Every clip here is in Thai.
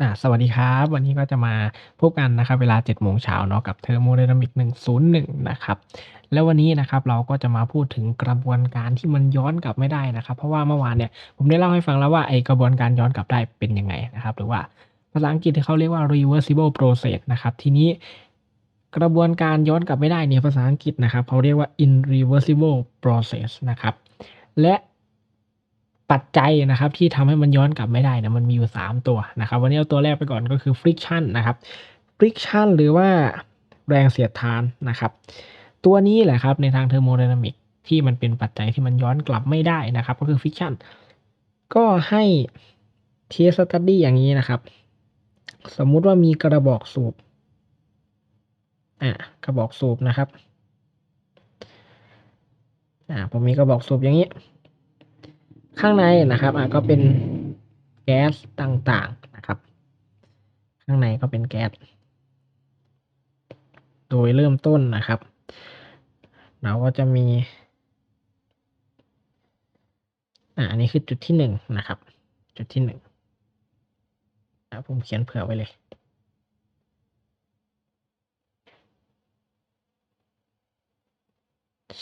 อ่า สวัสดีครับ วันนี้ก็จะมาพบกันนะครับ เวลา 7 โมงเช้าเนาะกับ Thermodynamic 101 นะครับ แล้ววันนี้นะครับเราก็จะมาพูดถึงกระบวนการที่มันย้อนกลับไม่ได้นะครับ เพราะว่าเมื่อวานเนี่ยผมได้เล่าให้ฟังแล้วว่าไอกระบวนการย้อนกลับได้เป็นยังไงนะครับ หรือว่าภาษาอังกฤษที่เขาเรียกว่า reversible process นะครับ ทีนี้กระบวนการย้อนกลับไม่ได้เนี่ยภาษาอังกฤษนะครับเขาเรียกว่า irreversible process นะครับ และ ปัจจัยนะครับที่ทำให้มันย้อนกลับไม่ได้นี่ยมันมีอยู่ 3 ตัวนะครับ วันนี้เอาตัวแรกไปก่อนก็คือ friction นะครับ friction หรือว่าแรงเสียดทานนะครับ ตัวนี้แหละครับในทาง thermodynamic ที่มันเป็นปัจจัยที่มันย้อนกลับไม่ได้นะครับ ก็คือ friction ก็ให้ case study อย่างนี้นะครับ สมมุติว่ามีกระบอกสูบอ่ากระบอกสูบนะครับอ่าผมมีกระบอกสูบอย่างนี้ ข้างในนะครับอะก็เป็นแก๊สต่างๆนะครับ ข้างในก็เป็นแก๊สโดยเริ่มต้นนะครับ เราก็จะมีอ่าอันนี้คือจุดที่หนึ่งนะครับ จุดที่หนึ่งอ่าผมเขียนเผื่อไว้เลย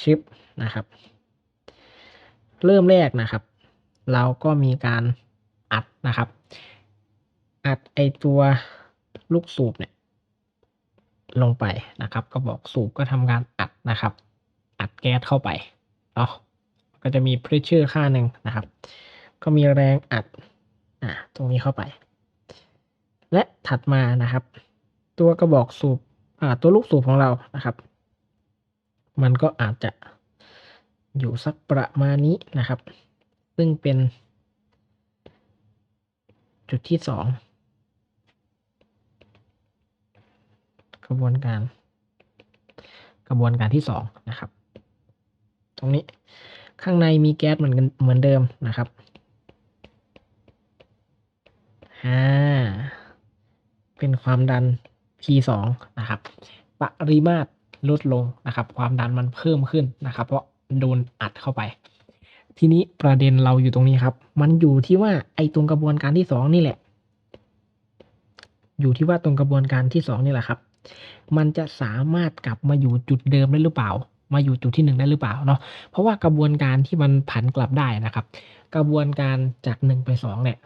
ชิปนะครับ เริ่มแรกนะครับ เราก็มีการอัดนะครับ อัดไอตัวลูกสูบเนี่ยลงไปนะครับก็บอกสูบก็ทำการอัดนะครับ อัดแก๊สเข้าไปเนาะก็จะมี pressure ค่าหนึ่งนะครับ ก็มีแรงอัดอ่าตรงนี้เข้าไป และถัดมานะครับ ตัวกระบอกสูบอ่าตัวลูกสูบของเรานะครับ มันก็อาจจะอยู่สักประมาณนี้นะครับ ซึ่งเป็น จุดที่สองกระบวนการ กระบวนการที่สองนะครับ ตรงนี้ข้างในมีแก๊สเหมือนกันเหมือนเดิมนะครับอ่าเป็นความดัน P2 นะครับ ปริมาตรลดลงนะครับ ความดันมันเพิ่มขึ้นนะครับ เพราะโดนอัดเข้าไป ทีนี้ประเด็นเราอยู่ตรงนี้ครับ มันอยู่ที่ว่าไอ้ตรงกระบวนการที่สองนี่แหละ อยู่ที่ว่าตรงกระบวนการที่สองนี่แหละครับ มันจะสามารถกลับมาอยู่จุดเดิมได้หรือเปล่า มาอยู่จุดที่หนึ่งได้หรือเปล่าเนาะ เพราะว่ากระบวนการที่มันผันกลับได้นะครับ กระบวนการจากหนึ่งไปสองเนี่ย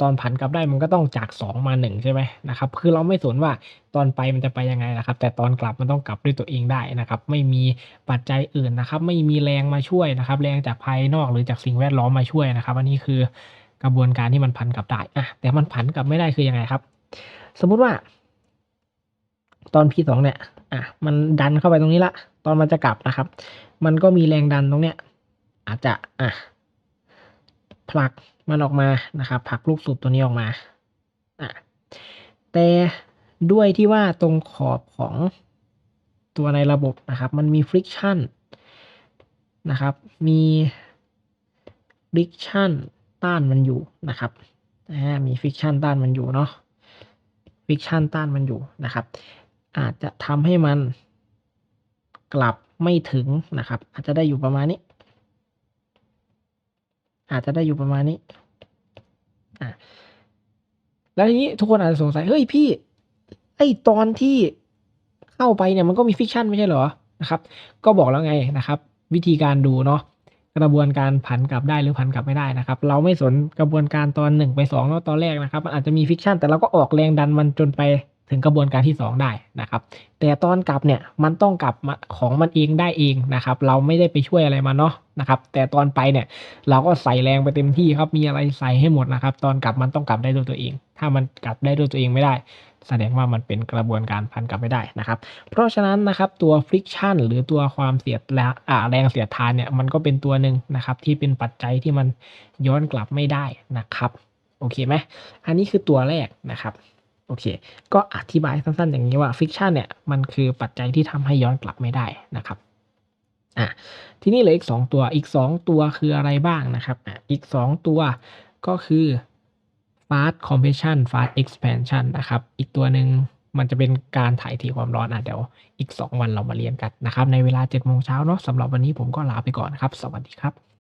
ตอนผันกลับได้มันก็ต้องจากสองมาหนึ่งใช่ไหมนะครับ คือเราไม่สนว่าตอนไปมันจะไปยังไงนะครับ แต่ตอนกลับมันต้องกลับด้วยตัวเองได้นะครับ ไม่มีปัจจัยอื่นนะครับ ไม่มีแรงมาช่วยนะครับ แรงจากภายนอกหรือจากสิ่งแวดล้อมมาช่วยนะครับ อันนี้คือกระบวนการที่มันผันกลับได้อะแต่มันผันกลับไม่ได้คือยังไงครับ สมมุติว่า ตอน P2 เนี่ย อะ มันดันเข้าไปตรงนี้ละ ตอนมันจะกลับนะครับ มันก็มีแรงดันตรงเนี้ย อาจจะ อะ ผลักมันออกมานะครับผลักลูกสูบตัวนี้ออกมาอะแต่ด้วยที่ว่าตรงขอบของตัวในระบบนะครับ มันมี friction นะครับ มี friction ต้านมันอยู่นะครับมี friction ต้านมันอยู่เนาะ friction ต้านมันอยู่นะครับ อาจจะทำให้มันกลับไม่ถึงนะครับ อาจจะได้อยู่ประมาณนี้ อาจจะได้อยู่ประมาณนี้อะแล้วทีนี้ทุกคนอาจจะสงสัยเฮ้ยพี่ ไอตอนที่เข้าไปเนี่ยมันก็มีฟิกชันไม่ใช่เหรอนะครับ ก็บอกแล้วไงนะครับ วิธีการดูเนาะกระบวนการผันกลับได้หรือผันกลับไม่ได้นะครับ เราไม่สนกระบวนการตอนหนึ่งไปสองแล้วตอนแรกนะครับ มันอาจจะมีฟิกชันแต่เราก็ออกแรงดันมันจนไป ถึงกระบวนการที่สองได้นะครับ แต่ตอนกลับเนี่ยมันต้องกลับของมันเองได้เองนะครับ เราไม่ได้ไปช่วยอะไรมันเนาะนะครับ แต่ตอนไปเนี่ยเราก็ใส่แรงไปเต็มที่ครับมีอะไรใส่ให้หมดนะครับ ตอนกลับมันต้องกลับได้ด้วยตัวเอง ถ้ามันกลับได้ด้วยตัวเองไม่ได้ แสดงว่ามันเป็นกระบวนการพันกลับไม่ได้นะครับ เพราะฉะนั้นนะครับตัว friction หรือตัวความเสียดแรงอ่าแรงเสียดทานเนี่ยมันก็เป็นตัวหนึ่งนะครับที่เป็นปัจจัยที่มันย้อนกลับไม่ได้นะครับโอเคไหมอันนี้คือตัวแรกนะครับ โอเค ก็อธิบายสั้นๆ อย่างนี้ว่า friction เนี่ยมันคือปัจจัยที่ทำให้ย้อนกลับไม่ได้นะครับอะทีนี้เหลืออีก 2 ตัวอีก 2 ตัวคืออะไรบ้างนะครับอะอีก 2 ตัวก็คือ fast compression fast expansion นะครับ อีกตัวหนึ่งมันจะเป็นการถ่ายเทความร้อนอะเดี๋ยวอีก 2 วันเรามาเรียนกันนะครับ ในเวลา7โมงเช้าเนาะสำหรับวันนี้ผมก็ลาไปก่อนนครับ สวัสดีครับ